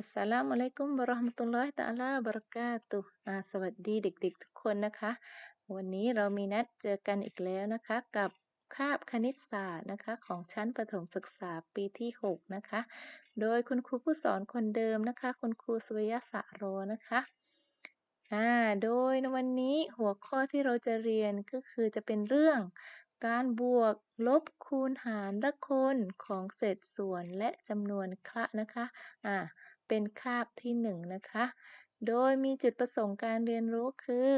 อัสสลามุอะลัยกุมวะเราะห์มะตุลลอฮิตะอาลาบะเราะกาตุฮ์สวัสดีเด็กๆ ทุกคนนะคะ วันนี้เรามีนัดเจอกันอีกแล้วนะคะ กับคาบคณิตศาสตร์นะคะ ของชั้นประถมศึกษาปีที่ 6 นะคะ โดยคุณครูผู้สอนคนเดิมนะคะ คุณครูสุริยะสะโรนะคะอ่าโดยในวันนี้หัวข้อที่เราจะเรียนก็คือจะเป็นเรื่องการบวกลบคูณหารละคนของเศษส่วนและจำนวนคละนะคะอ่า เป็นคาบที่1นงนะคะ โดยมีจุดประสงค์การเรียนรู้คือ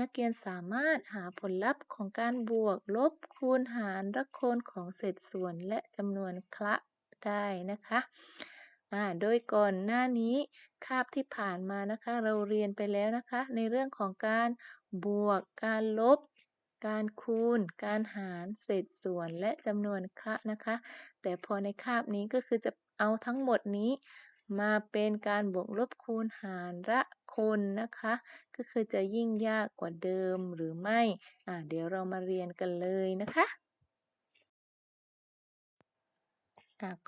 นักเรียนสามารถหาผลลัพธ์ของการบวก ลบคูณหารละคนของเศษส่วนและจำนวนคละได้นะคะโดยก่อนหน้านี้คาบที่ผ่านมานะคะ เราเรียนไปแล้วนะคะ ในเรื่องของการบวก การลบ การคูณ การหาร เศษส่วนและจำนวนคละนะคะ แต่พอในคาบนี้ก็คือจะเอาทั้งหมดนี้ มาเป็นการบวกลบคูณหารละคนนะคะ ก็คือจะยิ่งยากกว่าเดิมหรือไม่ อ่าเดี๋ยวเรามาเรียนกันเลยนะคะ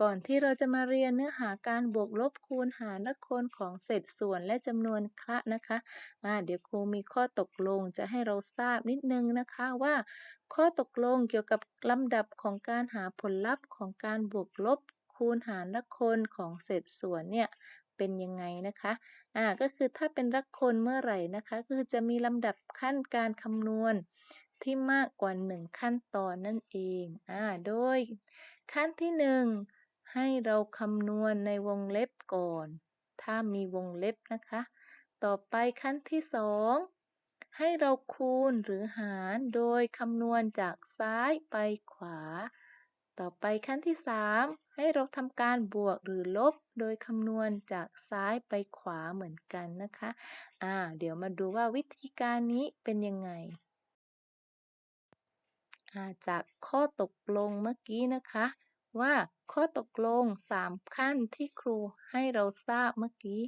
ก่อนที่เราจะมาเรียนเนื้อหาการบวกลบคูณหารละคนของเศษส่วนและจำนวนคะนะคะอ่าเดี๋ยวครูมีข้อตกลงจะให้เราทราบนิดนึงนะคะว่า ข้อตกลงเกี่ยวกับลำดับของการหาผลลัพธ์ของการบวกลบ คูณหารละคนของเศษส่วนเนี่ยเป็นยังไงนะคะ อ่า ก็คือถ้าเป็นละคนเมื่อไหร่นะคะ คือจะมีลำดับขั้นการคำนวณที่มากกว่า 1 ขั้นตอนนั่นเอง อ่า โดยขั้นที่หนึ่งให้เราคำนวณในวงเล็บก่อน ถ้ามีวงเล็บนะคะ ต่อไปขั้นที่สองให้เราคูณหรือหารโดยคำนวณจากซ้ายไปขวา ต่อไปขั้นที่สามให้เราทำการบวกหรือลบโดยคำนวณจากซ้ายไปขวาเหมือนกันนะคะ อ่า เดี๋ยวมาดูว่าวิธีการนี้เป็นยังไงจากข้อตกลงเมื่อกี้นะคะ ว่าข้อตกลง 3 ขั้นที่ครูให้เราทราบเมื่อกี้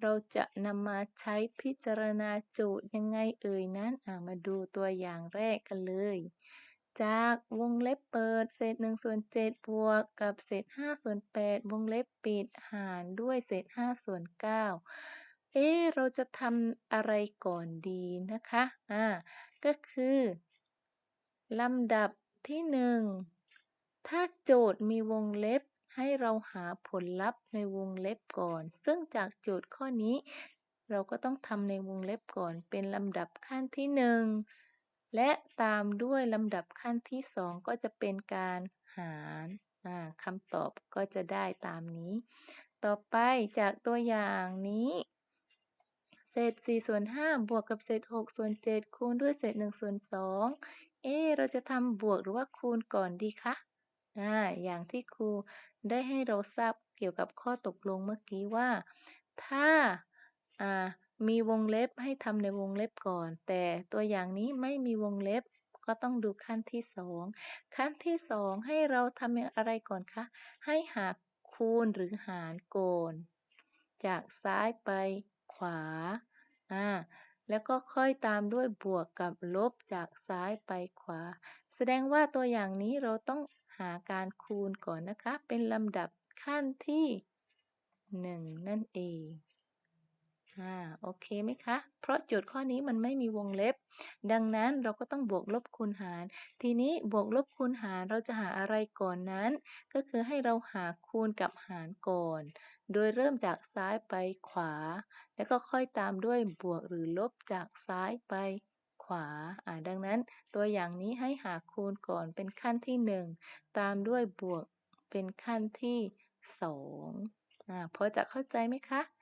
เราจะนำมาใช้พิจารณาโจทย์ยังไงเอ่ยนั้นมาดูตัวอย่างแรกกันเลย จากวงเล็บเปิดเศษ1ส่วน7บวกกับเศษ5ส่วน8วงเล็บปิดหารด้วยเศษ5ส่วน9เอ๊เราจะทำอะไรก่อนดีนะคะอ่าก็คือลำดับที่หนึ่งถ้าโจทย์มีวงเล็บให้เราหาผลลัพธ์ในวงเล็บก่อน ซึ่งจากโจทย์ข้อนี้ เราก็ต้องทำในวงเล็บก่อนเป็นลำดับขั้นที่หนึ่ง และตามด้วยลำดับขั้นที่สองก็จะเป็นการหารคำตอบก็จะได้ตามนี้ ต่อไปจากตัวอย่างนี้ เศษ4ส่วน5บวกกับเศษ6ส่วน7คูณด้วยเศษ1ส่วน2เอ๊เราจะทำบวกหรือว่าคูณก่อนดีคะอ่าอย่างที่ครูได้ให้เราทราบเกี่ยวกับข้อตกลงเมื่อกี้ว่า ถ้าอ่า มีวงเล็บให้ทำในวงเล็บก่อน แต่ตัวอย่างนี้ไม่มีวงเล็บก็ต้องดูขั้นที่สองขั้นที่สองให้เราทำอะไรก่อนคะ ให้หาคูณหรือหารโกน จากซ้ายไปขวา อ่า แล้วก็ค่อยตามด้วยบวกกับลบจากซ้ายไปขวา แสดงว่าตัวอย่างนี้เราต้องหาการคูณก่อนนะคะ เป็นลำดับขั้นที่ 1 นั่นเอง อ่าโอเคไหมคะ เพราะโจทย์ข้อนี้มันไม่มีวงเล็บ ดังนั้นเราก็ต้องบวกลบคูณหาร ทีนี้บวกลบคูณหารเราจะหาอะไรก่อนนั้น ก็คือให้เราหาคูณกับหารก่อน โดยเริ่มจากซ้ายไปขวา แล้วก็ค่อยตามด้วยบวกหรือลบจากซ้ายไปขวาอ่าดังนั้นตัวอย่างนี้ให้หาคูณก่อนเป็นขั้นที่ 1 ตามด้วยบวกเป็นขั้นที่2อ่าพอจะเข้าใจไหมคะ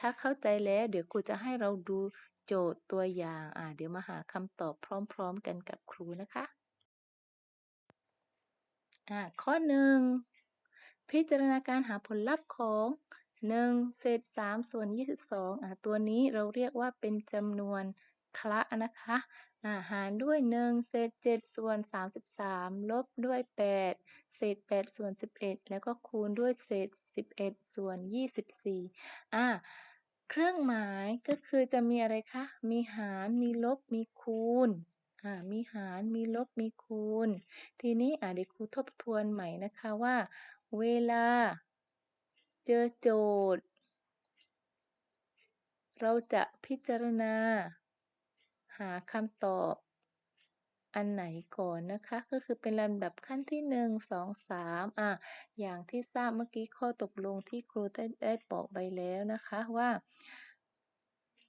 ถ้าเข้าใจแล้วเดี๋ยวครูจะให้เราดูโจทย์ตัวอย่างอ่าเดี๋ยวมาหาคำตอบพร้อมๆกันกับครูนะคะอ่าข้อหนึ่งพิจารณาการหาผลลัพธ์ของ 1 เศษ 3 ส่วน 22อ่าตัวนี้เราเรียกว่าเป็นจำนวนคละนะคะ อาหารด้วย 1 เศษ 7 ส่วน 33 ลบด้วย 8 เศษ 8 ส่วน 11 แล้วก็คูณด้วยเศษ 11 ส่วน 24 อ่าเครื่องหมายก็คือจะมีอะไรคะ มีหาร มีลบ มีคูณ อ่า มีหาร มีลบ มีคูณ ทีนี้อ่าเดี๋ยวครูทบทวนใหม่นะคะว่า เวลา เจอโจทย์ เราจะพิจารณา หาคำตอบอันไหนก่อนนะคะ ก็คือเป็นลำดับขั้นที่ 1 2 3อะอย่างที่ทราบเมื่อกี้ข้อตกลงที่ครูได้ได้บอกไปแล้วนะคะว่า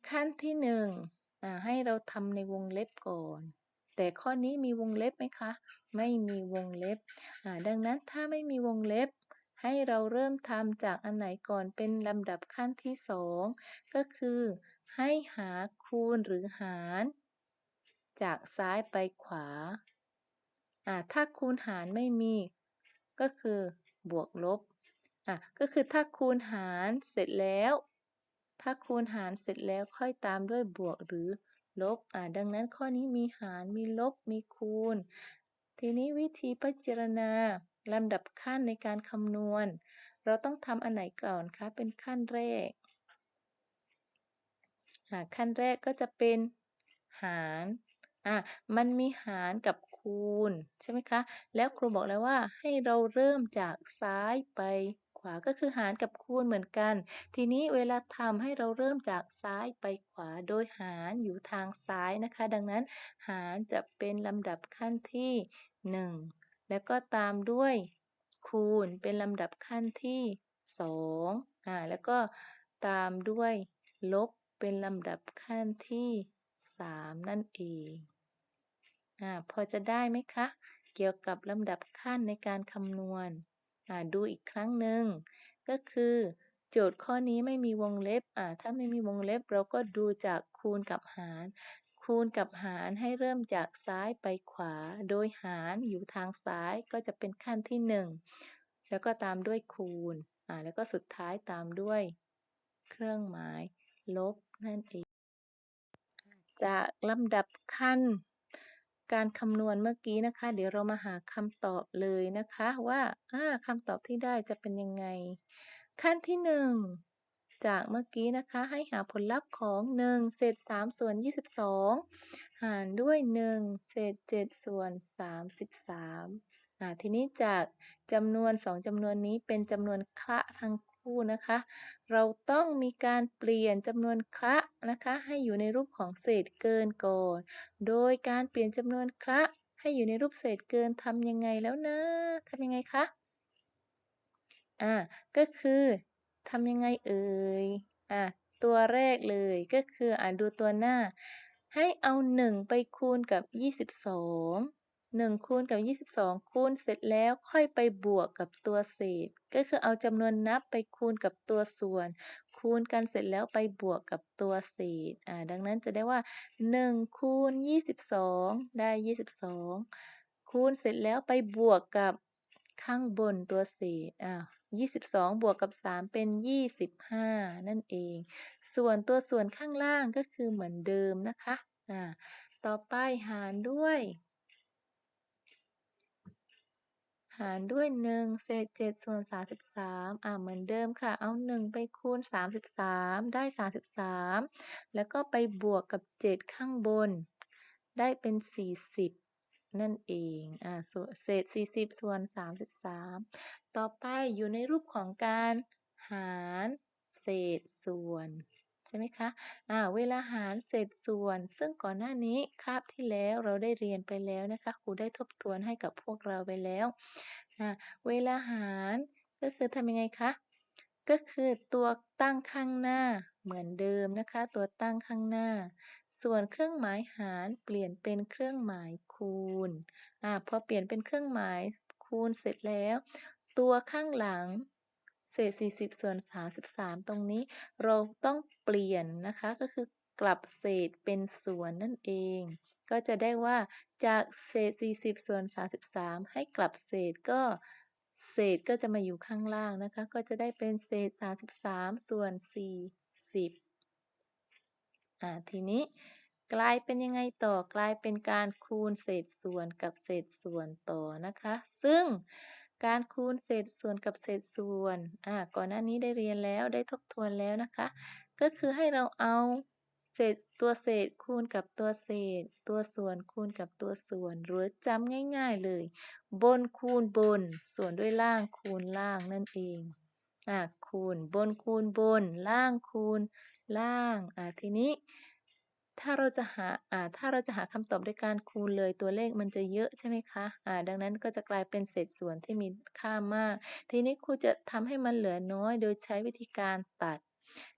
ขั้นที่1อะให้เราทำในวงเล็บก่อน แต่ข้อนี้มีวงเล็บไหมคะ ไม่มีวงเล็บอะดังนั้นถ้าไม่มีวงเล็บ ให้เราเริ่มทำจากอันไหนก่อนเป็นลำดับขั้นที่ 2 ก็คือ ให้หาคูณหรือหาร จากซ้ายไปขวา อ่า ถ้าคูณหารไม่มี ก็คือบวกลบ อะ ก็คือถ้าคูณหารเสร็จแล้ว ถ้าคูณหารเสร็จแล้วค่อยตามด้วยบวกหรือลบ อ่า ดังนั้นข้อนี้มีหาร มีลบ มีคูณ ทีนี้วิธีพิจารณาลำดับขั้นในการคำนวณ เราต้องทำอันไหนก่อนคะ เป็นขั้นแรก ขั้นแรกก็จะเป็นหารอะมันมีหารกับคูณใช่ไหมคะ แล้วครูบอกแล้วว่าให้เราเริ่มจากซ้ายไปขวาก็คือหารกับคูณเหมือนกัน ทีนี้เวลาทำให้เราเริ่มจากซ้ายไปขวาโดยหารอยู่ทางซ้ายนะคะ ดังนั้นหารจะเป็นลำดับขั้นที่ 1 แล้วก็ตามด้วยคูณเป็นลำดับขั้นที่2อ่าแล้วก็ตามด้วยลบ เป็นลำดับขั้นที่ 3 นั่นเองอ่าพอจะได้ไหมคะ เกี่ยวกับลำดับขั้นในการคำนวณอ่าดูอีกครั้งหนึ่ง ก็คือ โจทย์ข้อนี้ไม่มีวงเล็บอ่าถ้าไม่มีวงเล็บเราก็ดูจากคูณกับหาร คูณกับหารให้เริ่มจากซ้ายไปขวา โดยหารอยู่ทางซ้ายก็จะเป็นขั้นที่ 1 แล้วก็ตามด้วยคูณอ่าแล้วก็สุดท้ายตามด้วยเครื่องหมาย ลบ นั่นเอง จากลำดับขั้นการคำนวณเมื่อกี้นะคะ เดี๋ยวเรามาหาคำตอบเลยนะคะ ว่าคำตอบที่ได้จะเป็นยังไง ขั้นที่ 1 จากเมื่อกี้นะคะ ให้หาผลลัพธ์ของ 1 เศษ 3 ส่วน 22 หารด้วย 1 เศษ 7 ส่วน 33อ่าทีนี้จากจำนวน 2จำนวนนี้เป็นจำนวนคละทั้ง คู่นะคะ เราต้องมีการเปลี่ยนจำนวนคละนะคะ ให้อยู่ในรูปของเศษเกินก่อน โดยการเปลี่ยนจำนวนคละให้อยู่ในรูปเศษเกินทำยังไงแล้วนะทำยังไงคะอ่าก็คือทำยังไงเอ่ยอ่าตัวแรกเลยก็คืออ่าดูตัวหน้า ให้เอา 1 ไปคูณกับ 22 1 คูณกับ 22 คูณเสร็จแล้วค่อยไปบวกกับตัวเศษ ก็คือเอาจำนวนนับไปคูณกับตัวส่วน คูณกันเสร็จแล้วไปบวกกับตัวเศษอ่าดังนั้นจะได้ว่า 1 คูณ 22 ได้ 22 คูณเสร็จแล้วไปบวกกับข้างบนตัวเศษอ่า22 บวกกับ 3 เป็น 25 นั่นเอง ส่วนตัวส่วนข้างล่างก็คือเหมือนเดิมนะคะ อ่า ต่อไปหารด้วย หารด้วย1เศษ7ส่วน33อ่าเหมือนเดิมค่ะ เอา1ไปคูณ33ได้33แล้วก็ไปบวกกับ7ข้างบน ได้เป็น40นั่นเอง อ่าเศษ40ส่วน33ต่อไปอยู่ในรูปของการหารเศษส่วน ใช่ไหมคะอ่าเวลาหารเศษส่วน ซึ่งก่อนหน้านี้คาบที่แล้วเราได้เรียนไปแล้วนะคะครูได้ทบทวนให้กับพวกเราไปแล้วอ่าเวลาหารก็คือทำยังไงคะก็คือตัวตั้งข้างหน้าเหมือนเดิมนะคะ ตัวตั้งข้างหน้า ส่วนเครื่องหมายหารเปลี่ยนเป็นเครื่องหมายคูณอ่าพอเปลี่ยนเป็นเครื่องหมายคูณเสร็จแล้ว ตัวข้างหลัง เศษ 40 ส่วน 33 ตรงนี้เราต้องเปลี่ยนนะคะก็คือกลับเศษเป็นส่วนนั่นเอง ก็จะได้ว่าจากเศษ 40 ส่วน 33 ให้กลับเศษก็เศษก็จะมาอยู่ข้างล่างนะคะ ก็จะได้เป็นเศษ 33 ส่วน 40อ่าทีนี้กลายเป็นยังไงต่อกลายเป็นการคูณเศษส่วนกับเศษส่วนต่อนะคะ ซึ่ง การคูณเศษส่วนกับเศษส่วน อ่า ก่อนหน้านี้ได้เรียนแล้วได้ทบทวนแล้วนะคะ ก็คือให้เราเอาเศษตัวเศษคูณกับตัวเศษ ตัวส่วนคูณกับตัวส่วน หรือจำง่ายๆเลย บนคูณบน ส่วนด้วยล่างคูณล่างนั่นเอง อ่า คูณบนคูณบน ล่างคูณล่าง อ่า ทีนี้ ถ้าเราจะหาอ่าถ้าเราจะหาคำตอบด้วยการคูณเลยตัวเลขมันจะเยอะใช่ไหมคะอ่าดังนั้นก็จะกลายเป็นเศษส่วนที่มีค่ามาก ทีนี้ครูจะทำให้มันเหลือน้อย โดยใช้วิธีการตัด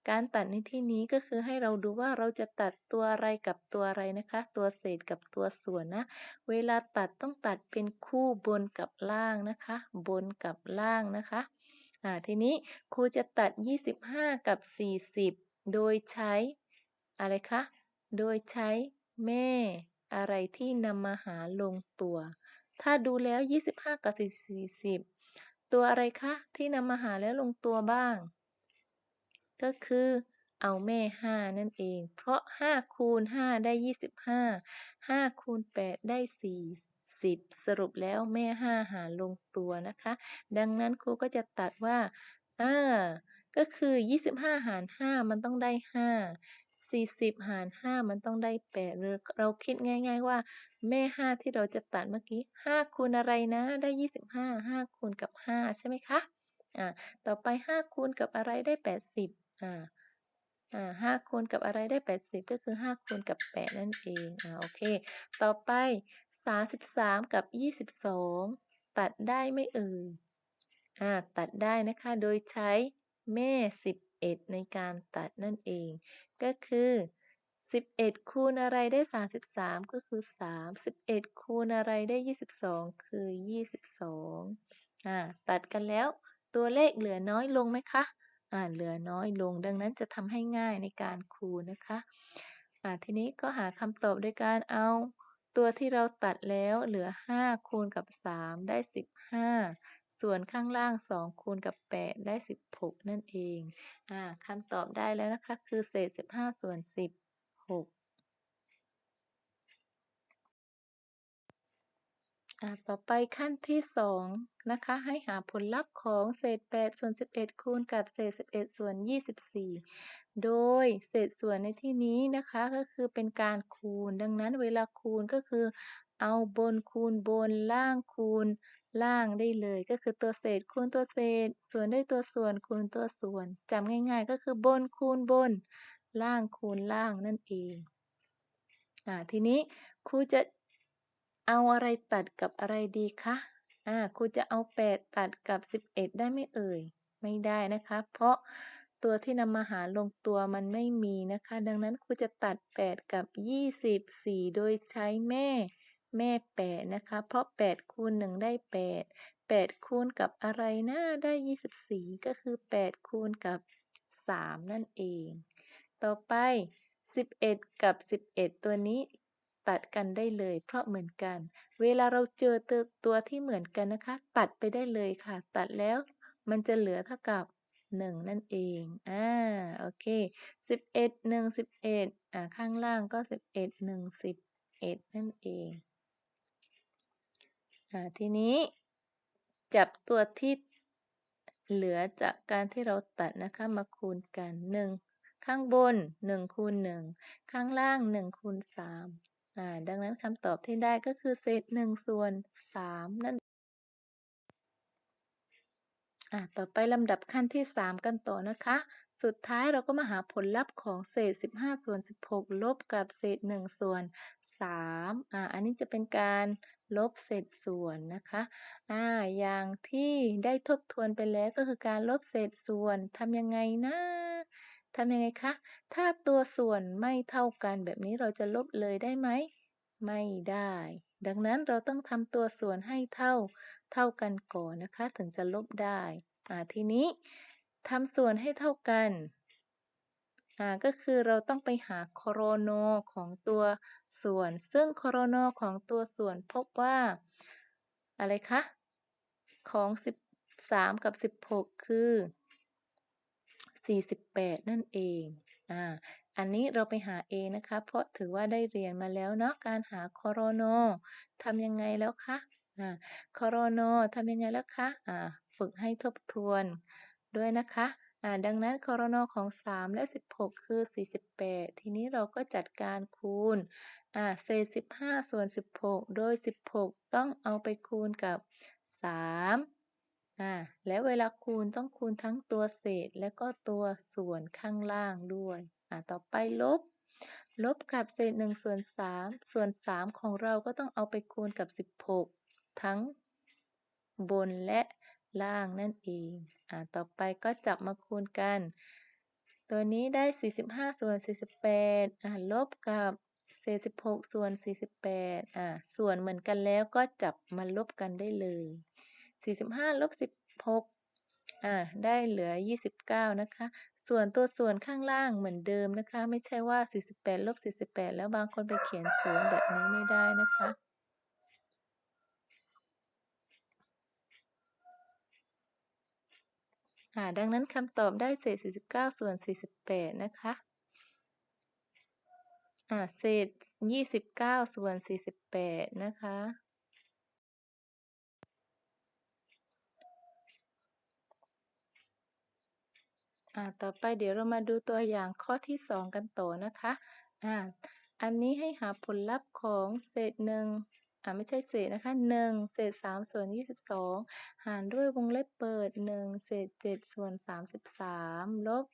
การตัดในที่นี้ก็คือให้เราดูว่าเราจะตัดตัวอะไรกับตัวอะไรนะคะ ตัวเศษกับตัวส่วนนะ เวลาตัดต้องตัดเป็นคู่บนกับล่างนะคะ บนกับล่างนะคะอ่าทีนี้ครูจะตัด 25 กับ 40 โดยใช้อะไรคะ โดยใช้ แม่ อะไรที่นำมาหาลงตัว ถ้าดูแล้ว 25 กับ 40 ตัวอะไรคะ ที่นำมาหาแล้วลงตัวบ้าง ก็คือเอาแม่ 5 นั่นเอง เพราะ 5 คูณ 5 ได้ 25 5 คูณ 8 ได้ 40 สรุปแล้วแม่ 5 หารลงตัวนะคะ ดังนั้นครูก็จะตัดว่า อ่า ก็คือ 25 หาร 5 มันต้องได้ 5 40 หาร 5 มันต้องได้8หรือเราคิดง่าย ๆ ว่า แม่ 5 ที่เราจะตัดเมื่อกี้ 5 คูณอะไรนะ ได้ 25 5 คูณกับ 5 ใช่ไหมคะ อ่า ต่อไป 5 คูณกับอะไรได้ 80 อ่า อ่าห้าคูณกับอะไรได้ 80 ก็คือ 5 คูณกับ 8 นั่นเอง อ่า โอเค ต่อไป 33 กับ 22 ตัดได้ไม่เอ่ย อ่า ตัดได้นะคะ โดยใช้แม่ 11 ในการตัดนั่นเอง ก็คือ 11 คูณอะไรได้ 33 ก็คือ 3 11 คูณอะไรได้ 22 คือ 22อ่าตัดกันแล้วตัวเลขเหลือน้อยลงไหมคะอ่าเหลือน้อยลง ดังนั้นจะทำให้ง่ายในการคูณนะคะอ่าทีนี้ก็หาคำตอบโดยการเอาตัวที่เราตัดแล้วเหลือ 5 คูณกับ 3 ได้ 15 ส่วนข้างล่าง 2 คูณกับ 8 ได้ 16 นั่นเองอ่าคำตอบได้แล้วนะคะ คือเศษ 15 ส่วน 16ต่อไปขั้นที่สองนะคะ ให้หาผลลัพธ์ของเศษ8ส่วน11 คูณกับเศษ 11 ส่วน 24 โดยเศษส่วนในที่นี้นะคะก็คือเป็นการคูณ ดังนั้นเวลาคูณก็คือ เอาบนคูณบนล่างคูณ ล่างได้เลยก็คือตัวเศษคูณตัวเศษ ส่วนด้วยตัวส่วนคูณตัวส่วนจำง่าย ๆ ก็คือบนคูณบน ล่างคูณล่างนั่นเองอ่าทีนี้ครูจะเอาอะไรตัดกับอะไรดีคะอ่าครูจะเอา 8 ตัดกับ 11 ได้ไหมเอ่ย ไม่ได้นะคะ เพราะตัวที่นำมาหารลงตัวมันไม่มีนะคะ ดังนั้นครูจะตัด 8 กับ 24 โดยใช้แม่ แม่ 8 นะคะ เพราะ 8 คูณ 1 ได้ 8 8 คูณกับอะไรนะได้ 24 ก็คือ 8 คูณกับ 3 นั่นเอง ต่อไป 11 กับ 11 ตัวนี้ตัดกันได้เลย เพราะเหมือนกัน เวลาเราเจอตัวตัวที่เหมือนกันนะคะ ตัดไปได้เลยค่ะ ตัดแล้วมันจะเหลือเท่ากับ 1 นั่นเอง อ่า โอเค 11 1 11 อ่า ข้างล่างก็ 11 1 11นั่นเองอ่า ทีนี้จับตัวที่เหลือจากการที่เราตัดนะคะมาคูณกัน 1 ข้างบน 1คูณ1 ข้างล่าง 1คูณ3อ่าดังนั้นคำตอบที่ได้ก็คือเศษหนึ่งส่วนสามนั่นอ่าต่อไปลำดับขั้นที่ 3 กันต่อนะคะ สุดท้ายเราก็มาหาผลลัพธ์ของเศษ 15 ส่วน 16 ลบกับเศษ 1 ส่วน3อ่าอันนี้จะเป็นการ ลบเศษส่วนนะคะอ่าอย่างที่ได้ทบทวนไปแล้วก็คือการลบเศษส่วนทำยังไงนะทำยังไงคะ ถ้าตัวส่วนไม่เท่ากันแบบนี้เราจะลบเลยได้ไหม ไม่ได้ ดังนั้นเราต้องทำตัวส่วนให้เท่าเท่ากันก่อนนะคะ ถึงจะลบได้ อ่าทีนี้ทำส่วนให้เท่ากัน อ่าก็คือเราต้องไปหาโคโรโนของตัวส่วน ซึ่งโคโรโนของตัวส่วนพบว่า อะไรคะ ของ 13 กับ 16 คือ 48 นั่นเองอ่าอันนี้เราไปหาเอนะคะ เพราะถือว่าได้เรียนมาแล้วเนาะ การหาโคโรโนทำยังไงแล้วคะอ่าคโรโนทำยังไงแล้วคะอ่าฝึกให้ทบทวนด้วยนะคะ ดังนั้นคอรโนของ 3 และ 16 คือ 48 ทีนี้เราก็จัดการคูณเศษ 15 ส่วน 16 โดย 16 ต้องเอาไปคูณกับ 3 อ่า แล้วเวลาคูณต้องคูณทั้งตัวเศษและก็ตัวส่วนข้างล่างด้วย อ่า ต่อไปลบ ลบกับเศษ1ส่วน3ส่วน 3 ของเราก็ต้องเอาไปคูณกับ 16 ทั้งบนและล่างนั่นเอง อ่าต่อไปก็จับมาคูณกัน ตัวนี้ได้ 45 ส่วน 48อ่าลบกับเศษ16ส่วน 48อ่าส่วนเหมือนกันแล้วก็จับมาลบกันได้เลย 45ลบ16อ่าได้เหลือ 29 นะคะ ส่วนตัวส่วนข้างล่างเหมือนเดิมนะคะ ไม่ใช่ว่า 48ลบ48 แล้วบางคนไปเขียนศูนย์แบบนี้ไม่ได้นะคะ อ่า ดังนั้นคำตอบได้เศษ 49 ส่วน 48 นะคะอ่าเศษ 29 ส่วน 48 นะคะ ต่อไปเดี๋ยวเรามาดูตัวอย่างข้อที่ 2 กันต่อนะคะออันนี้ให้หาผลลัพธ์ของเศษ1 อ่าไม่ใช่เศษนะคะ1เศษ3ส่วน 22 หารด้วยวงเล็บเปิด 1 เศษ 7 ส่วน 33 ลบ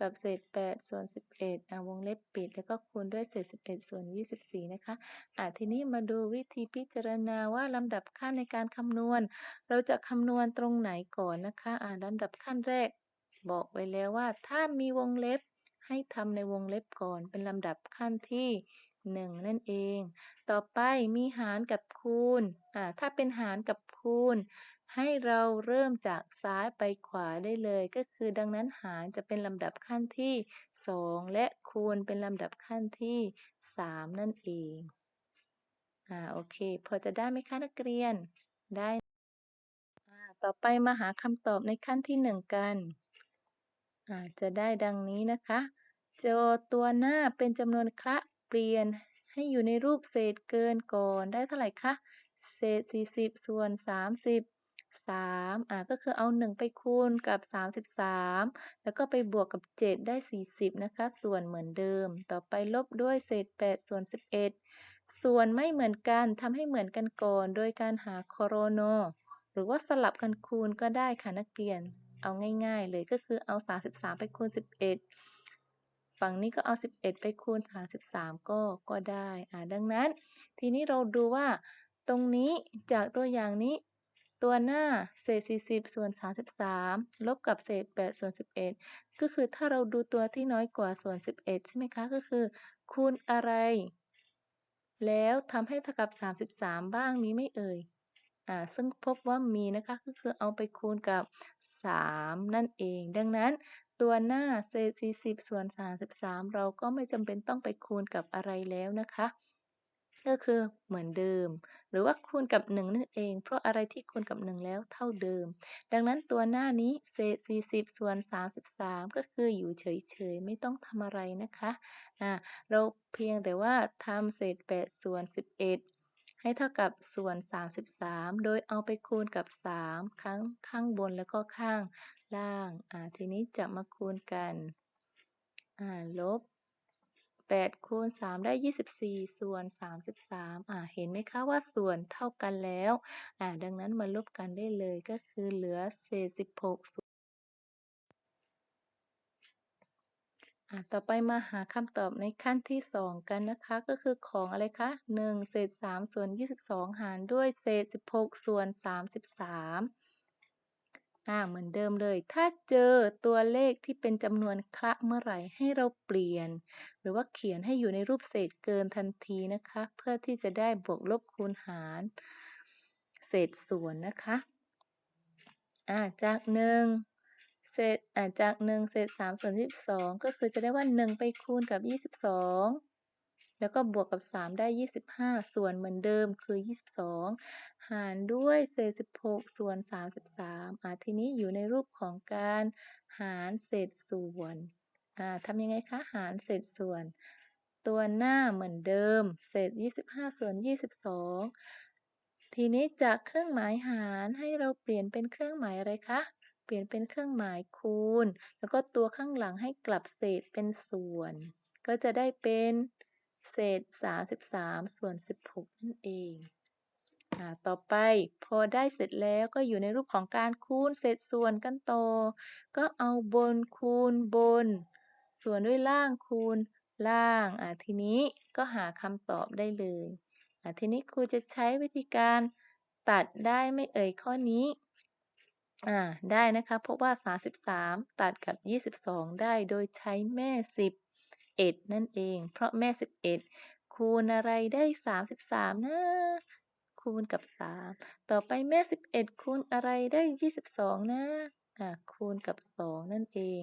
กับเศษ 8 ส่วน 11อ่าวงเล็บปิด แล้วก็คูณด้วยเศษ 11 ส่วน 24 นะคะอ่าทีนี้มาดูวิธีพิจารณาว่าลำดับขั้นในการคำนวณ เราจะคำนวณตรงไหนก่อนนะคะอ่าลำดับขั้นแรก บอกไว้แล้วว่าถ้ามีวงเล็บให้ทำในวงเล็บก่อนเป็นลำดับขั้นที่ 1 นั่นเอง ต่อไปมีหารกับคูณอ่าถ้าเป็นหารกับคูณ ให้เราเริ่มจากซ้ายไปขวาได้เลย ก็คือดังนั้นหารจะเป็นลำดับขั้นที่ 2 และคูณเป็นลำดับขั้นที่ 3 นั่นเอง อ่าโอเค พอจะได้ไหมคะนักเรียน ได้ต่อไปมาหาคำตอบในขั้นที่ 1 กันอ่าจะได้ดังนี้นะคะ โจทย์ตัวหน้าเป็นจำนวนคละ เปลี่ยนให้อยู่ในรูปเศษเกินก่อนได้เท่าไหร่คะ เศษ 40 ส่วน 30 3อ่าก็คือเอา 1 ไปคูณกับ 33 แล้วก็ไปบวกกับ 7 ได้ 40 นะคะ ส่วนเหมือนเดิม ต่อไปลบด้วยเศษ 8 ส่วน 11 ส่วนไม่เหมือนกันทำให้เหมือนกันก่อน โดยการหาโคโรโน หรือว่าสลับกันคูณก็ได้ค่ะนักเรียน เอาง่าย ๆ เลยก็คือเอา 33 ไปคูณ 11 ฝั่งนี้ก็เอา 11 ไปคูณ 33 ก็ก็ได้อ่าดังนั้น ทีนี้เราดูว่า ตรงนี้จากตัวอย่างนี้ ตัวหน้าเศษ 40 ส่วน 33 ลบกับเศษ 8 ส่วน 11 ก็คือถ้าเราดูตัวที่น้อยกว่าส่วน 11 ใช่ไหมคะ ก็คือ คูณอะไร แล้วทำให้เท่ากับ 33 บ้างมีไหมเอ่ยอ่าซึ่งพบว่ามีนะคะก็คือเอาไปคูณกับ 3 นั่นเอง ดังนั้น ตัวหน้าเศษ40ส่วน33 เราก็ไม่จำเป็นต้องไปคูณกับอะไรแล้วนะคะ ก็คือเหมือนเดิม หรือว่าคูณกับ 1 นั่นเอง เพราะอะไรที่คูณกับ 1 แล้วเท่าเดิม ดังนั้นตัวหน้านี้เศษ40ส่วน33 ก็คืออยู่เฉยๆ ไม่ต้องทำอะไรนะคะอ่าเราเพียงแต่ว่าทำเศษ8ส่วน11ให้เท่ากับส่วน 33 โดยเอาไปคูณกับ 3 ครั้งข้างบนแล้วก็ข้าง ล่าง อ่า ทีนี้จะมาคูณกัน อ่า ลบ8คูณ3ได้ 24 ส่วน 33 อ่า เห็นไหมคะว่าส่วนเท่ากันแล้ว อ่า ดังนั้นมาลบกันได้เลยก็คือเหลือเศษ 16ส่วนอ่า ต่อไปมาหาคำตอบในขั้นที่ 2 กันนะคะ ก็คือของอะไรคะ 1 เศษ 3 ส่วน 22 หารด้วยเศษ 16 ส่วน 33 อ่าเหมือนเดิมเลย ถ้าเจอตัวเลขที่เป็นจำนวนคละเมื่อไหร่ให้เราเปลี่ยน หรือว่าเขียนให้อยู่ในรูปเศษเกินทันทีนะคะ เพื่อที่จะได้บวกลบคูณหาร เศษส่วนนะคะอ่าจาก1เศษอ่าจาก1เศษ3ส่วน22ก็คือจะได้ว่า1ไปคูณกับ22 แล้วก็บวกกับ 3 ได้ 25 ส่วนเหมือนเดิมคือ 22 หารด้วยเศษ 16 ส่วน 33อ่าทีนี้อยู่ในรูปของการหารเศษส่วนอ่าทำยังไงคะ หารเศษส่วน ตัวหน้าเหมือนเดิม เศษ 25 ส่วน 22 ทีนี้จากเครื่องหมายหารให้เราเปลี่ยนเป็นเครื่องหมายอะไรคะเปลี่ยนเป็นเครื่องหมายคูณ แล้วก็ตัวข้างหลังให้กลับเศษเป็นส่วน ก็จะได้เป็น เศษ 33 ส่วน 16 นั่นเองอ่าต่อไปพอได้เสร็จแล้วก็อยู่ในรูปของการคูณเศษส่วนกันต่อ ก็เอาบนคูณบน ส่วนด้วยล่างคูณล่างอ่าทีนี้ก็หาคำตอบได้เลยอ่าทีนี้ครูจะใช้วิธีการตัดได้ไหม่เอ่ยข้อนี้อ่าได้นะคะ เพราะว่า 33 ตัดกับ 22 ได้โดยใช้แม่ 11 นั่นเอง เพราะแม่ 11 คูณอะไรได้ 33 นะ คูณกับ 3 ต่อไปแม่ 11 คูณอะไรได้ 22 นะอ่าคูณกับ 2 นั่นเอง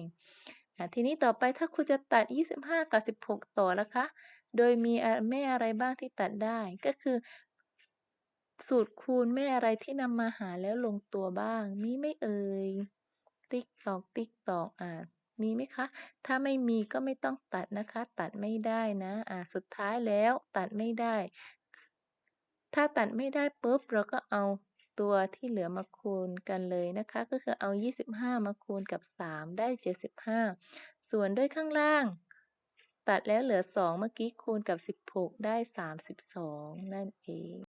อ่าทีนี้ต่อไปถ้าครูจะตัด 25 กับ 16 ต่อนะคะ โดยมีแม่อะไรบ้างที่ตัดได้ก็คือสูตรคูณแม่อะไรที่นำมาหารแล้วลงตัวบ้าง มีไม่เอ่ย ติ๊กตอก ติ๊กตอก อ่า มีไหมคะ ถ้าไม่มีก็ไม่ต้องตัดนะคะ ตัดไม่ได้นะ อ่า สุดท้ายแล้วตัดไม่ได้ ถ้าตัดไม่ได้ปุ๊บเราก็เอาตัวที่เหลือมาคูณกันเลยนะคะ ก็คือเอา 25 มาคูณกับ 3 ได้ 75 ส่วนด้วยข้างล่าง ตัดแล้วเหลือ 2 เมื่อกี้คูณกับ 16 ได้ 32 นั่นเอง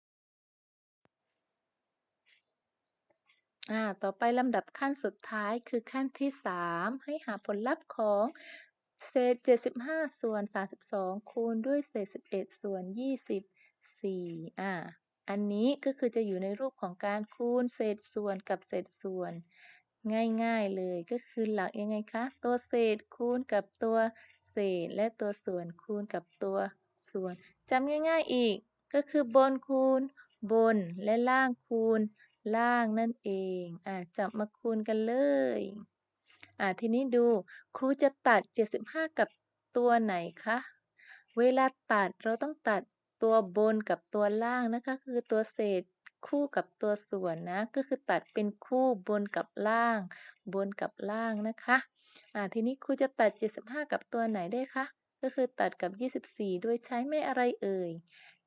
อ่า ต่อไปลำดับขั้นสุดท้ายคือขั้นที่ 3 ให้หาผลลัพธ์ของเศษ 75 ส่วน 32 คูณด้วยเศษ 11 ส่วน 24 อ่า อันนี้ก็คือจะอยู่ในรูปของการคูณเศษส่วนกับเศษส่วน ง่ายๆเลยก็คือหลักยังไงคะ ตัวเศษคูณกับตัวเศษ และตัวส่วนคูณกับตัวส่วนจำง่ายๆอีกก็คือบนคูณบนและล่างคูณ ล่างนั่นเองอ่าจับมาคูณกันเลยอ่าทีนี้ดูครูจะตัด 75 กับตัวไหนคะ เวลาตัดเราต้องตัดตัวบนกับตัวล่างนะคะ คือตัวเศษคู่กับตัวส่วนนะ ก็คือตัดเป็นคู่บนกับล่าง บนกับล่างนะคะอ่าทีนี้ครูจะตัด 75 กับตัวไหนได้คะ ก็คือตัดกับ 24โดยใช้แม่อะไรเอ่ย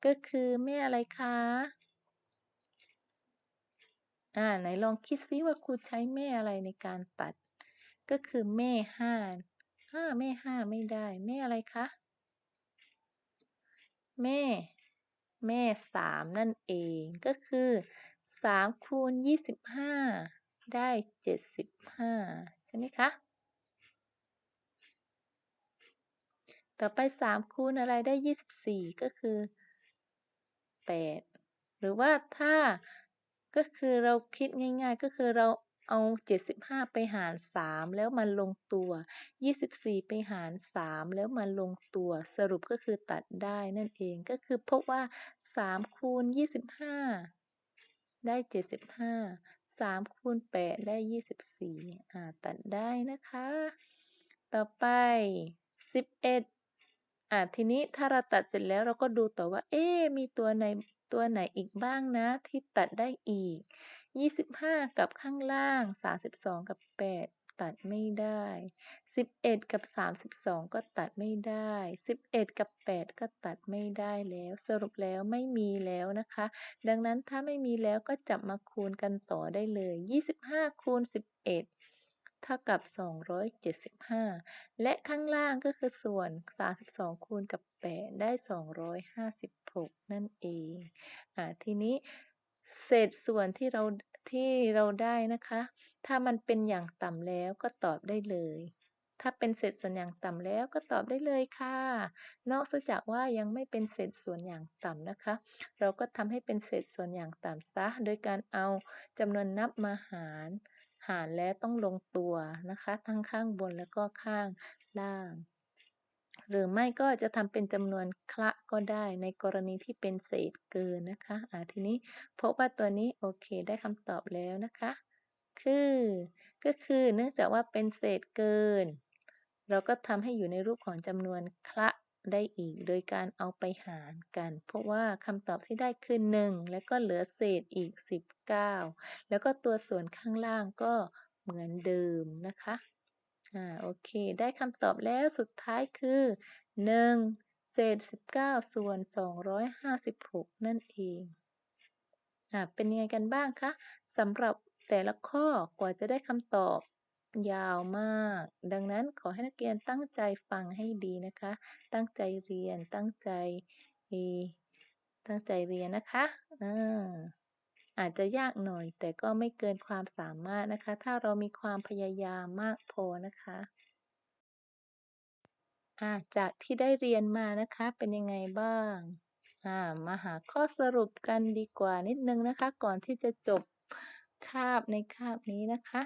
ก็คือแม่อะไรคะ อ่าไหนลองคิดซิว่าครูใช้แม่อะไรในการตัด ก็คือแม่ห้าห้าแม่ห้าไม่ได้ แม่อะไรคะ แม่ แม่สามนั่นเองก็คือสามคูณยี่สิบห้าได้เจ็ดสิบห้าใช่ไหมคะ ต่อไปสามคูณอะไรได้ยี่สิบสี่ก็คือแปดหรือว่าถ้า ก็คือเราคิดง่าย ๆ ก็คือเราเอา 75 ไปหาร 3 แล้วมันลงตัว 24 ไปหาร 3 แล้วมันลงตัว สรุปก็คือตัดได้นั่นเอง ก็คือพบว่า 3 คูณ 25 ได้ 75 3คูณ8ได้ 24อ่าตัดได้นะคะ ต่อไป 11อ่าทีนี้ถ้าเราตัดเสร็จแล้วเราก็ดูต่อว่า เอ๊มีตัวไหน ตัวไหนอีกบ้างนะ ที่ตัดได้อีก 25 กับข้างล่าง 32 กับ 8 ตัดไม่ได้ 11 กับ 32 ก็ตัดไม่ได้ 11 กับ 8 ก็ตัดไม่ได้แล้ว สรุปแล้วไม่มีแล้วนะคะ ดังนั้นถ้าไม่มีแล้วก็จับมาคูณกันต่อได้เลย 25 คูณ 11 เท่ากับ 275 และข้างล่างก็คือส่วน 32 คูณกับ 8 ได้ 256 นั่นเองอ่าทีนี้เศษส่วนที่เราที่เราได้นะคะ ถ้ามันเป็นอย่างต่ำแล้วก็ตอบได้เลย ถ้าเป็นเศษส่วนอย่างต่ำแล้วก็ตอบได้เลยค่ะ นอกจากว่ายังไม่เป็นเศษส่วนอย่างต่ำนะคะ เราก็ทำให้เป็นเศษส่วนอย่างต่ำซะ โดยการเอาจำนวนนับมาหาร หารแล้วต้องลงตัวนะคะ ทั้งข้างบนแล้วก็ข้างล่าง หรือไม่ก็จะทำเป็นจำนวนคละก็ได้ในกรณีที่เป็นเศษเกินนะคะอ่าทีนี้พบว่าตัวนี้โอเคได้คำตอบแล้วนะคะ คือก็คือเนื่องจากว่าเป็นเศษเกิน เราก็ทำให้อยู่ในรูปของจำนวนคละ ได้อีก โดยการเอาไปหารกัน เพราะว่าคำตอบที่ได้คือ 1 แล้วก็เหลือเศษอีก 19 แล้วก็ตัวส่วนข้างล่างก็เหมือนเดิมนะคะอ่าโอเค ได้คำตอบแล้วสุดท้ายคือ 1 เศษ 19 ส่วน 256 นั่นเองอ่าเป็นยังไงกันบ้างคะสำหรับแต่ละข้อกว่าจะได้คำตอบ ยาวมาก ดังนั้นขอให้นักเรียนตั้งใจฟังให้ดีนะคะ ตั้งใจเรียน ตั้งใจ ตั้งใจเรียนนะคะอ่าอาจจะยากหน่อย แต่ก็ไม่เกินความสามารถนะคะ ถ้าเรามีความพยายามมากพอนะคะอ่าจากที่ได้เรียนมานะคะ เป็นยังไงบ้างอ่ามาหาข้อสรุปกันดีกว่านิดนึงนะคะ ก่อนที่จะจบคาบในคาบนี้นะคะ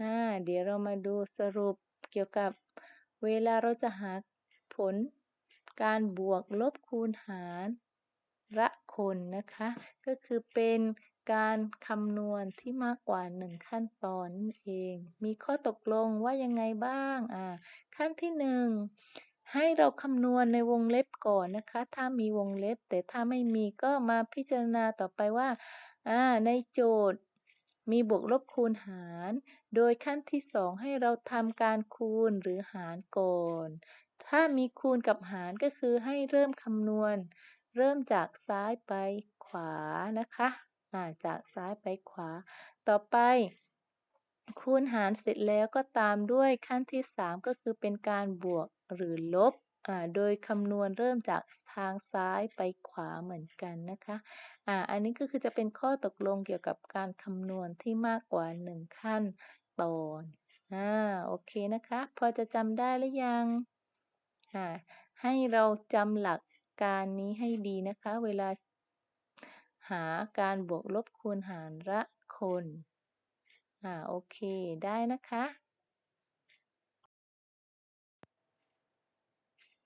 อ่าเดี๋ยวเรามาดูสรุปเกี่ยวกับเวลาเราจะหาผลการบวกลบคูณหารละคนนะคะ ก็คือเป็นการคำนวณที่มากกว่า 1 ขั้นตอนนั่นเอง มีข้อตกลงว่ายังไงบ้างอ่าขั้นที่ 1 ให้เราคำนวณในวงเล็บก่อนนะคะ ถ้ามีวงเล็บ แต่ถ้าไม่มีก็มาพิจารณาต่อไปว่าอ่าในโจทย์ มีบวกลบคูณหาร โดยขั้นที่ 2 ให้เราทำการคูณหรือหารก่อน ถ้ามีคูณกับหารก็คือให้เริ่มคำนวณ เริ่มจากซ้ายไปขวานะคะอ่าจากซ้ายไปขวา ต่อไป คูณหารเสร็จแล้วก็ตามด้วยขั้นที่ 3 ก็คือเป็นการบวกหรือลบ โดยคำนวณเริ่มจากทางซ้ายไปขวาเหมือนกันนะคะอ่าอันนี้ก็คือจะเป็นข้อตกลงเกี่ยวกับการคำนวณที่มากกว่า 1 ขั้นตอนอ่าโอเคนะคะ พอจะจำได้หรือยังอ่าให้เราจำหลักการนี้ให้ดีนะคะ เวลาหาการบวกลบคูณหารละคน อ่า โอเค ได้นะคะ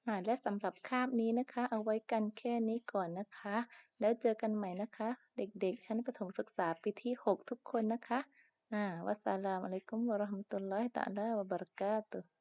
อ่าและสำหรับคาบนี้นะคะ เอาไว้กันแค่นี้ก่อนนะคะ แล้วเจอกันใหม่นะคะ เด็กๆ ชั้นประถมศึกษาปีที่ 6 ทุกคนนะคะอ่าวัสสลามุอะลัยกุมวะราะห์มะตุลลอฮิตะอาลาวะบะเราะกาตุฮ์